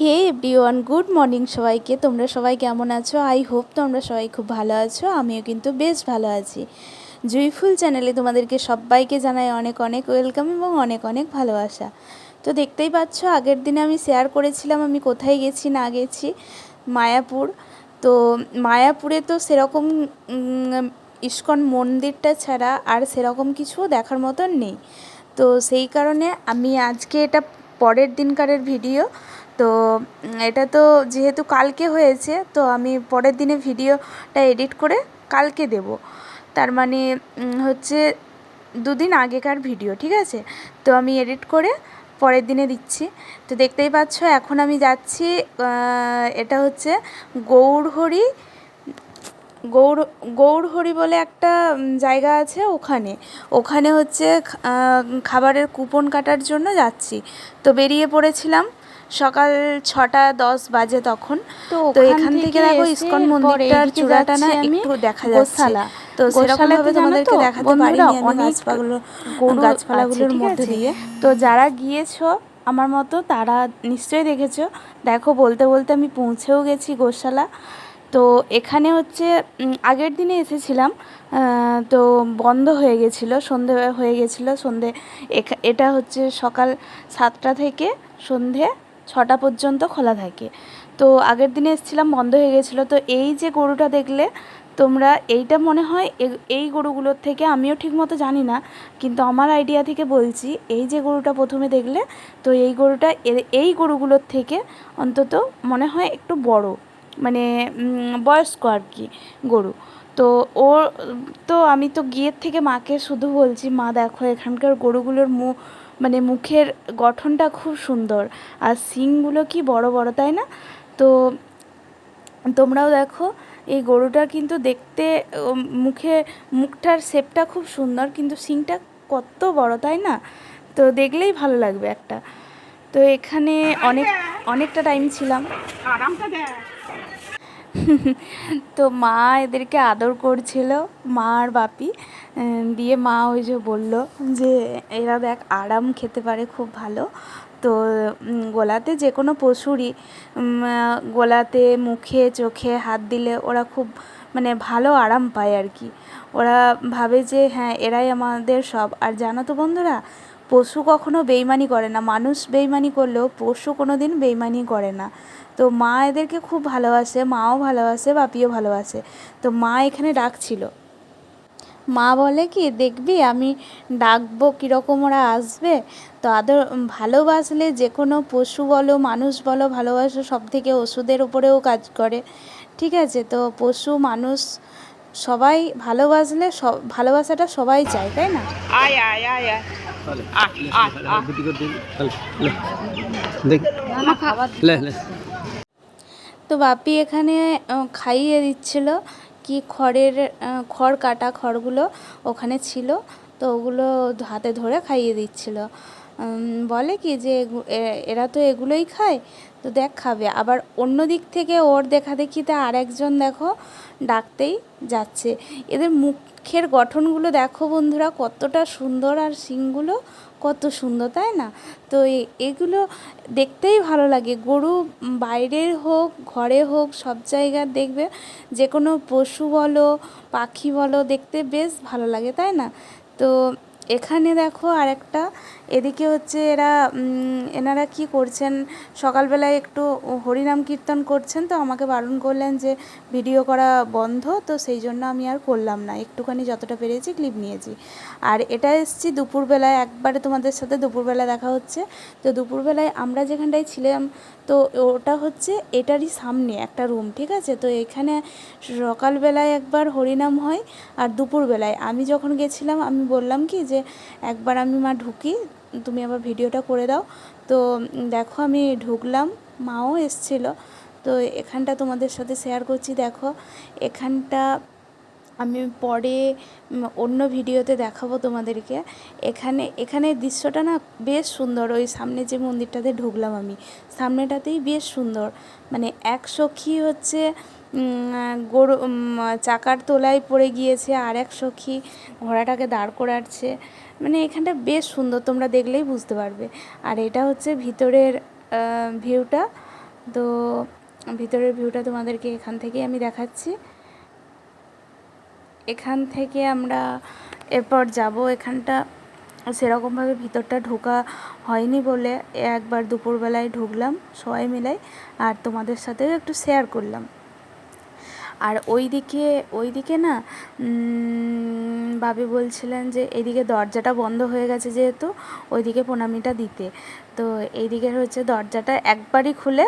হে everyone good morning সবাইকে। তোমরা সবাই কেমন আছো? আই হোপ তোমরা সবাই খুব ভালো আছো। আমিও কিন্তু বেশ ভালো আছি। জুইফুল চ্যানেলে তোমাদেরকে সবাইকে জানাই অনেক অনেক ওয়েলকাম এবং অনেক অনেক ভালোবাসা। তো দেখতেই পাচ্ছ, আগের দিনে আমি শেয়ার করেছিলাম, আমি কোথায় গেছি না গেছি? মায়াপুর। তো মায়াপুরে তো সেরকম ইস্কন মন্দিরটা ছাড়া আর সেরকম কিছু দেখার মতন নেই। তো সেই কারণে আমি আজকে এটা পরের দিনকারের ভিডিও তো এটা তো যেহেতু কালকে হয়েছে, তো আমি পরের দিনে ভিডিওটা এডিট করে কালকে দেব। তার মানে হচ্ছে দুদিন আগেকার ভিডিও, ঠিক আছে? তো আমি এডিট করে পরের দিনে দিচ্ছি। তো দেখতেই পাচ্ছ, এখন আমি যাচ্ছি এটা হচ্ছে গৌরহরি গৌর গৌরহরি বলে একটা জায়গা আছে ওখানে। ওখানে হচ্ছে খাবারের কুপন কাটার জন্য যাচ্ছি। তো বেরিয়ে পড়েছিলাম সকাল ছটা দশ বাজে তখন। তো এখান থেকে দেখো ইস্কন মন্দিরটার চূড়াটা না একটু দেখা যাচ্ছে। তো সেরকম ভাবে তোমাদেরকে দেখাতে বন্ধুরা, পারিনি আমি অনেক গাছপালাগুলো গাছপালাগুলোর মধ্যে দিয়ে। তো যারা গিয়েছো আমার মতো তারা নিশ্চয়ই দেখেছ। দেখো বলতে বলতে আমি পৌঁছেও গেছি গোশালা। তো এখানে হচ্ছে আগের দিনে এসেছিলাম তো বন্ধ হয়ে গেছিল সন্ধে হয়ে গেছিল সন্ধে এটা হচ্ছে সকাল সাতটা থেকে সন্ধে ছটা পর্যন্ত খোলা থাকে। তো আগের দিনে এসেছিলাম, বন্ধ হয়ে গেছিল। তো এই যে গরুটা দেখলে, তোমরা এইটা মনে হয় এই গরুগুলোর থেকে, আমিও ঠিকমতো জানি না, কিন্তু আমার আইডিয়া থেকে বলছি, এই যে গরুটা প্রথমে দেখলে, তো এই গরুটা এই গরুগুলোর থেকে অন্তত মনে হয় একটু বড় মানে বয়স্ক আর কি গরু। তো ও, তো আমি তো গিয়ের থেকে মাকে শুধু বলছি, মা, দেখো, এখানকার গরুগুলোর মুখ মানে মুখের গঠনটা খুব সুন্দর। আর শিংগুলো কি বড় বড় তাই না? তো তোমরাও দেখো এই গরুটা কিন্তু দেখতে মুখে মুখটার শেপটা খুব সুন্দর কিন্তু শিংটা কত বড় তাই না? তো দেখলেই ভালো লাগবে একটা। তো এখানে অনেক অনেকটা টাইম ছিলাম। তো মা এদেরকে আদর করছিল, মা আর বাপি। দিয়ে মা ওই যে বলল যে, এরা দেখ আরাম খেতে পারে খুব ভালো। তো গোলাতে যে কোনো পশুরই গোলাতে মুখে, চোখে হাত দিলে ওরা খুব মানে ভালো আরাম পায় আর কি। ওরা ভাবে যে হ্যাঁ এরাই আমাদের সব। আর জানো তো বন্ধুরা পশু কখনো বেইমানি করে না। মানুষ বেইমানি করলেও পশু কোনো দিন বেইমানি করে না। তো মা এদেরকে খুব ভালোবাসে, মাও ভালোবাসে, বাপিও ভালোবাসে। তো মা এখানে ডাকছিল। মা বলে কি, দেখবি, আমি ডাকবো, কীরকম ওরা আসবে? তো আদর, ভালোবাসলে যে কোনো পশু বলো, মানুষ বলো, ভালোবাসা সব থেকে ওষুধের উপরেও কাজ করে। ঠিক আছে? তো পশু, মানুষ সবাই ভালোবাসলে সব, ভালোবাসাটা সবাই চায়, তাই না? আয় আয় আয় আয়। তো বাপি এখানে খাইয়ে দিচ্ছিল কি খড়ের খড় কাটা খড়গুলো ওখানে ছিল, তো ওগুলো হাতে ধরে খাইয়ে দিচ্ছিল। বলে কি যে এরা তো এগুলোই খায়, তো দেখ খাবে। আবার অন্য দিক থেকে ওর দেখা দেখিতে আর একজন দেখো ডাকতেই যাচ্ছে। এদের মুখের গঠনগুলো দেখো বন্ধুরা কতটা সুন্দর আর শিংগুলো কত সুন্দর, তাই না? তো এগুলো দেখতেই ভালো লাগে। গরু বাইরের হোক, ঘরে হোক, সব জায়গার দেখবে। যে কোনো পশু বলো, পাখি বলো, দেখতে বেশ ভালো লাগে, তাই না? তো এখানে দেখো আরেকটা, এদিকে হচ্ছে এরা এনারা কি করছেন? সকালবেলায় একটু হরিনাম কীর্তন করছেন, তো আমাকে বারণ করলেন যে ভিডিও করা বন্ধ, তো সেই জন্য আমি আর করলাম না। একটুখানি যতটা পেরেছি ক্লিপ নিয়েছি। আর এটা এসছি দুপুরবেলায়, একবারে তোমাদের সাথে দুপুরবেলা দেখা হচ্ছে। তো দুপুরবেলায় আমরা যেখানটায় ছিলাম তো ওটা হচ্ছে এটারই সামনে একটা রুম ঠিক আছে? তো এখানে সকালবেলায় একবার হরিনাম হয় আর দুপুরবেলায়। আমি যখন গেছিলাম, আমি বললাম কি যে, একবার আমি মা ঢুকি, তুমি আবার ভিডিওটা করে দাও। তো দেখো, আমি ঢুকলাম, মাও এসছিল। তো এখানটা তোমাদের সাথে শেয়ার করছি, দেখো। এখানটা আমি পরে অন্য ভিডিওতে দেখাবো তোমাদেরকে। এখানে এখানে দৃশ্যটা না বেশ সুন্দর, ওই সামনে যে মন্দিরটাতে ঢুকলাম আমি। সামনেটাতেই বেশ সুন্দর। মানে এক সখী হচ্ছে গরু চাকার তোলায় পড়ে গিয়েছে, আর এক সখী ঘোড়াটাকে দাঁড় করাচ্ছে। মানে এখানটা বেশ সুন্দর, তোমরা দেখলেই বুঝতে পারবে। আর এটা হচ্ছে ভিতরের ভিউটা। তো ভিতরের ভিউটা তোমাদেরকে এখান থেকেই আমি দেখাচ্ছি। এখান থেকে আমরা এরপর যাব। এখানটা সেরকমভাবে ভিতরটা ঢোকা হয়নি বলে একবার দুপুরবেলায় ঢুকলাম সবাই মিলাই আর তোমাদের সাথেও একটু শেয়ার করলাম। আর ওইদিকে ওইদিকে না বাবি বলছিলেন যে এদিকে দরজাটা বন্ধ হয়ে গেছে যেহেতু, ওইদিকে প্রণামীটা দিতে। তো এইদিকে হচ্ছে দরজাটা একবারই খুলে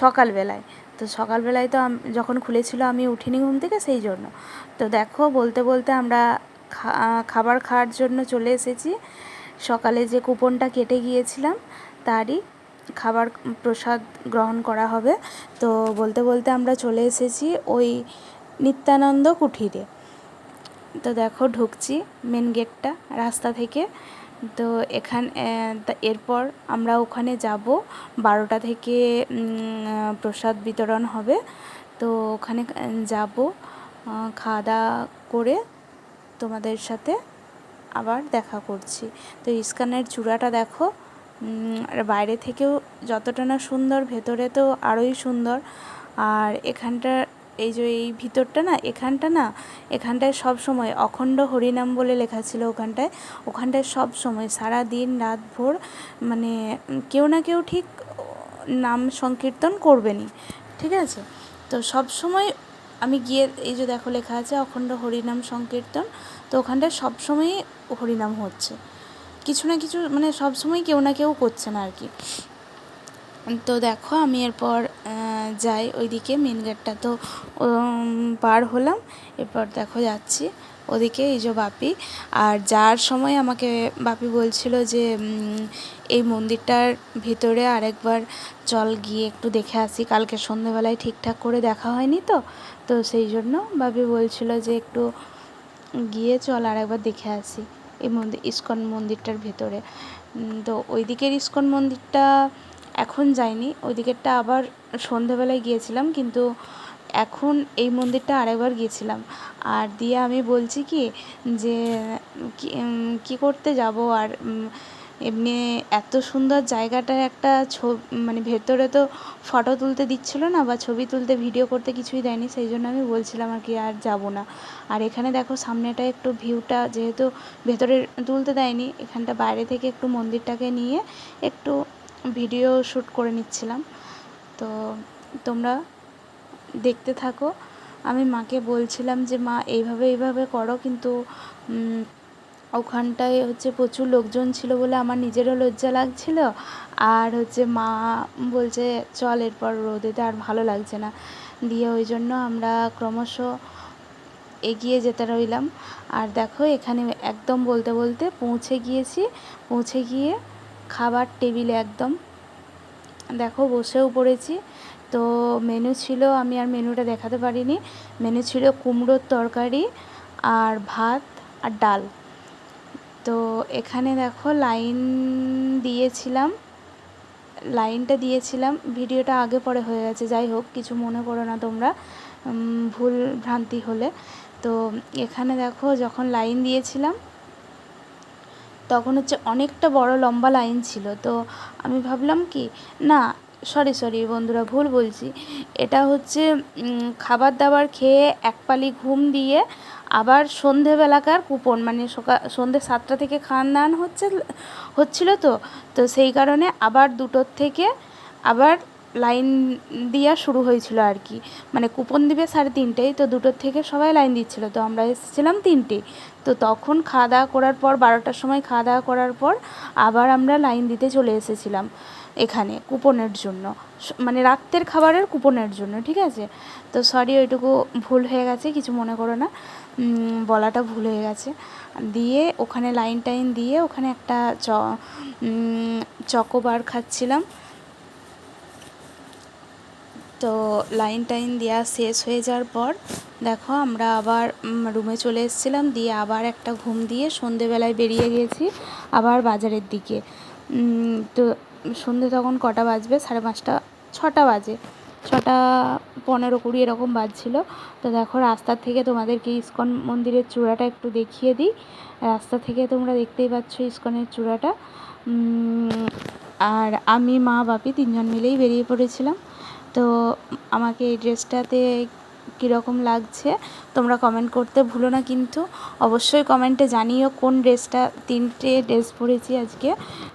সকালবেলায়। তো সকালবেলায় তো যখন খুলেছিল আমি উঠিনি ঘুম থেকে সেই জন্য। তো দেখো, বলতে বলতে আমরা খাবার খাওয়ার জন্য চলে এসেছি। সকালে যে কুপনটা কেটে গিয়েছিলাম, তারই খাবার প্রসাদ গ্রহণ করা হবে। তো বলতে বলতে আমরা চলে এসেছি ওই নিত্যানন্দ কুঠিরে। তো দেখো, ঢুকছি মেন গেটটা রাস্তা থেকে। তো এখান এরপর আমরা ওখানে যাব। বারোটা থেকে প্রসাদ বিতরণ হবে। তো ওখানে যাব খাওয়া দাওয়া করে তোমাদের সাথে আবার দেখা করছি। তো ইস্কানের চূড়াটা দেখো আর বাইরে থেকেও যতটা না সুন্দর, ভেতরে তো আরোই সুন্দর। আর এখানটা এই যে এই ভিতরটা না, এখানটা না, এখানটায় সব সময় অখণ্ড হরিনাম বলে লেখা ছিল ওখানটায়। ওখানটায় সব সময় সারা দিন রাত ভোর মানে কেউ না কেউ ঠিক নাম সংকীর্তন করবেনই, ঠিক আছে? তো সব সময় আমি গিয়ে, এই যে দেখো লেখা আছে অখণ্ড হরিনাম সংকীর্তন, তো ওখানটায় সবসময়ই হরিনাম হচ্ছে। কিছু না কিছু মানে সবসময় কেউ না কেউ করছে না আর কি। তো দেখো আমি এরপর যাই ওইদিকে মেন গেটটা তো পার হলাম। এরপর দেখো যাচ্ছি ওদিকে এই যে বাপি। আর যার সময় আমাকে বাপি বলছিল যে এই মন্দিরটার ভিতরে আরেকবার চল গিয়ে একটু দেখে আসি। কালকে সন্ধেবেলায় ঠিকঠাক করে দেখা হয়নি তো তো সেই জন্য বাপি বলছিল যে একটু গিয়ে চল আর একবার দেখে আসি এই মন্দির ইস্কন মন্দিরটার ভেতরে। তো ওই দিকের ইস্কন মন্দিরটা এখন যাইনি। ওই দিকেরটা আবার সন্ধেবেলায় গিয়েছিলাম, কিন্তু এখন এই মন্দিরটা আরেকবার গিয়েছিলাম। আর দিয়ে আমি বলছি কি, যে, কি করতে যাব? আর এমনি এত সুন্দর জায়গাটার একটা ছবি মানে ভেতরে তো ফটো তুলতে দিচ্ছিল না বা ছবি তুলতে ভিডিও করতে কিছুই দেয়নি, সেই জন্য আমি বলছিলাম আর কি আর যাব না। আর এখানে দেখো সামনেটা একটু ভিউটা যেহেতু ভেতরে তুলতে দেয়নি, এখানটা বাইরে থেকে একটু মন্দিরটাকে নিয়ে একটু ভিডিও শ্যুট করে নিচ্ছিলাম। তো তোমরা দেখতে থাকো। আমি মাকে বলছিলাম যে, মা, এইভাবে এইভাবে করো। কিন্তু ওখানটায় হচ্ছে প্রচুর লোকজন ছিল বলে আমার নিজেরও লজ্জা লাগছিল। আর হচ্ছে মা বলছে, চল এরপর রোদেতে আর ভালো লাগছে না। দিয়ে ওই জন্য আমরা ক্রমশ এগিয়ে যেতে রইলাম। আর দেখো, এখানে একদম বলতে বলতে পৌঁছে গিয়েছি। পৌঁছে গিয়ে খাবার টেবিলে একদম। দেখো বসেও পড়েছি। তো মেনু ছিল, আমি আর মেনুটা দেখাতে পারিনি। মেনু ছিল কুমড়োর তরকারি আর ভাত আর ডাল। তো এখানে দেখো লাইন দিয়েছিলাম। লাইনটা দিয়েছিলাম। ভিডিওটা আগে পরে হয়ে গেছে। যাই হোক, কিছু মনে করো না তোমরা। ভুল ভ্রান্তি হলে। তো এখানে দেখো যখন লাইন দিয়েছিলাম তখন হচ্ছে অনেকটা বড় লম্বা লাইন ছিল। তো আমি ভাবলাম কি, না সরি সরি বন্ধুরা, ভুল বলছি। এটা হচ্ছে খাবার দাবার খেয়ে এক পালি ঘুম দিয়ে আবার সন্ধেবেলাকার কুপন মানে সকাল সন্ধে সাতটা থেকে খান দান হচ্ছে, হচ্ছিল তো। তো সেই কারণে আবার দুটোর থেকে আবার লাইন দেওয়া শুরু হয়েছিল আর কি। মানে কুপন দিবে সাড়ে তিনটেই, তো দুটোর থেকে সবাই লাইন দিচ্ছিল। তো আমরা এসেছিলাম তিনটে। তো তখন খাওয়া দাওয়া করার পর, বারোটার সময় খাওয়া দাওয়া করার পর আবার আমরা লাইন দিতে চলে এসেছিলাম এখানে কুপনের জন্য। মানে রাত্রের খাবারের কুপনের জন্য, ঠিক আছে? তো সরি ওইটুকু ভুল হয়ে গেছে, কিছু মনে করো না। বলাটা ভুল হয়ে গেছে। দিয়ে ওখানে লাইন টাইন দিয়ে ওখানে একটা চ চকোবার খাচ্ছিলাম। তো লাইন টাইন দেওয়া শেষ হয়ে যাওয়ার পর, দেখো আমরা আবার রুমে চলে এসেছিলাম, দিয়ে আবার একটা ঘুম দিয়ে সন্ধেবেলায় বেরিয়ে গেছি আবার বাজারের দিকে। তো সন্ধে তখন কটা বাজবে? সাড়ে পাঁচটা, ছটা বাজে। ছটা পনেরো কুড়ি এরকম বাজছিল। তো দেখো রাস্তা থেকে তোমাদেরকে ইস্কন মন্দিরের চূড়াটা একটু দেখিয়ে দিই। রাস্তা থেকে তোমরা দেখতেই পাচ্ছ ইস্কনের চূড়াটা। আর আমি, মা, বাপি তিনজন মিলেই বেরিয়ে পড়েছিলাম। তো আমাকে এই ড্রেসটাতে কীরকম লাগছে তোমরা কমেন্ট করতে ভুলো না কিন্তু অবশ্যই কমেন্টে জানিও কোন ড্রেসটা, তিনটে ড্রেস পরেছি আজকে।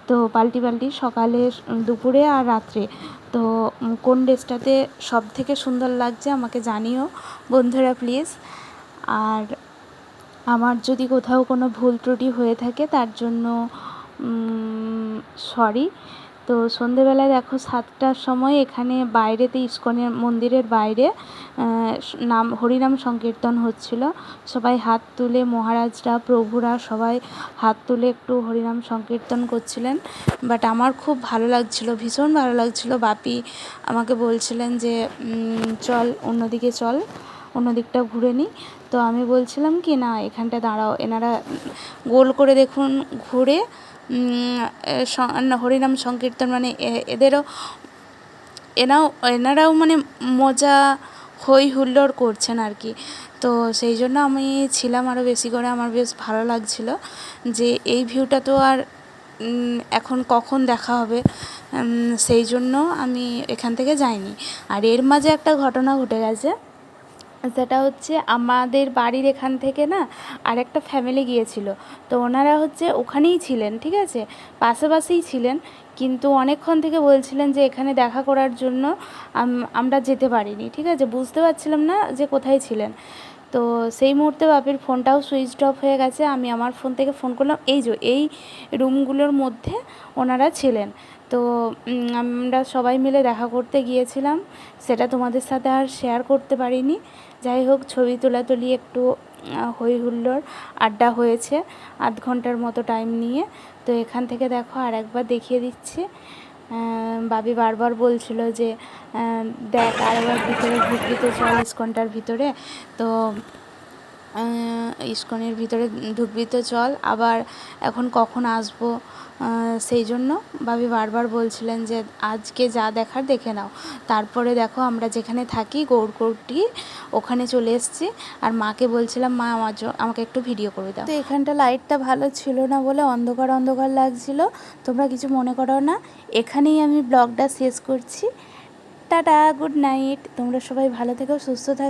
তো পাল্টি পাল্টি সকালে, দুপুরে আর রাত্রে। তো কোন ড্রেসটাতে সব থেকে সুন্দর লাগছে আমাকে জানিও বন্ধুরা প্লিজ আর আমার যদি কোথাও কোনো ভুল ত্রুটি হয়ে থাকে তার জন্য সরি তো সন্ধেবেলায় দেখো সাতটার সময় এখানে বাইরেতে ইস্কনের মন্দিরের বাইরে নাম, হরিনাম সংকীর্তন হচ্ছিল। সবাই হাত তুলে মহারাজরা, প্রভুরা সবাই হাত তুলে একটু হরিনাম সংকীর্তন করছিলেন। বাট আমার খুব ভালো লাগছিল, ভীষণ ভালো লাগছিল। বাপি আমাকে বলছিলেন যে চল অন্যদিকে চল অন্য দিকটা ঘুরে নিই তো আমি বলছিলাম কি, না, এখানটা দাঁড়াও। এনারা গোল করে দেখুন, ঘুরে হরিনাম সংকীর্তন মানে এদেরও এনাও এনারাও মানে মজা হই হুল্লোড় করছেন আর কি। তো সেই জন্য আমি ছিলাম আরও বেশি করে, আমার বেশ ভালো লাগছিল যে এই ভিউটা তো আর এখন কখন দেখা হবে সেই জন্য আমি এখান থেকে যাইনি। আর এর মাঝে একটা ঘটনা ঘটে গেছে। সেটা হচ্ছে আমাদের বাড়ির এখান থেকে না আর একটা ফ্যামিলি গিয়েছিল। তো ওনারা হচ্ছে ওখানেই ছিলেন, ঠিক আছে? পাশাপাশিই ছিলেন। কিন্তু অনেকক্ষণ থেকে বলছিলেন যে এখানে দেখা করার জন্য আমরা যেতে পারিনি, ঠিক আছে? বুঝতে পারছিলাম না যে কোথায় ছিলেন। তো সেই মুহূর্তে বাপির ফোনটাও সুইচ অফ হয়ে গেছে। আমি আমার ফোন থেকে ফোন করলাম। এই যে, এই রুমগুলোর মধ্যে ওনারা ছিলেন। তো আমরা সবাই মিলে দেখা করতে গিয়েছিলাম। সেটা তোমাদের সাথে আর শেয়ার করতে পারিনি। যাই হোক ছবি তোলাতুলি একটু আহ, হই হুল্লোড় আড্ডা হয়েছে আধ ঘণ্টার মতো টাইম নিয়ে। তো এখান থেকে দেখো আর একবার দেখিয়ে দিচ্ছি। বাবি বারবার বলছিল যে দেখ আরেকবার ভিতরে ঢুকবি তো ইস্কনটার ভিতরে। তো ইস্কনের ভিতরে ঢুকবি তো চল, আবার এখন কখন আসব? সেই জন্য ভাবি বারবার বলছিলেন যে, আজকে যা দেখার দেখে নাও। তারপরে দেখো আমরা যেখানে থাকি গৌরকোটি ওখানে চলে এসেছি। আর মাকে বলছিলাম, মা, আমার আমাকে একটু ভিডিও করে দাও। তো এখানটা লাইটটা ভালো ছিল না বলে অন্ধকার অন্ধকার লাগছিল। তোমরা কিছু মনে করো না। এখানেই আমি ব্লগটা শেষ করছি। Tata, good night. তোমরা সবাই ভালো থেকো, সুস্থ থাকো।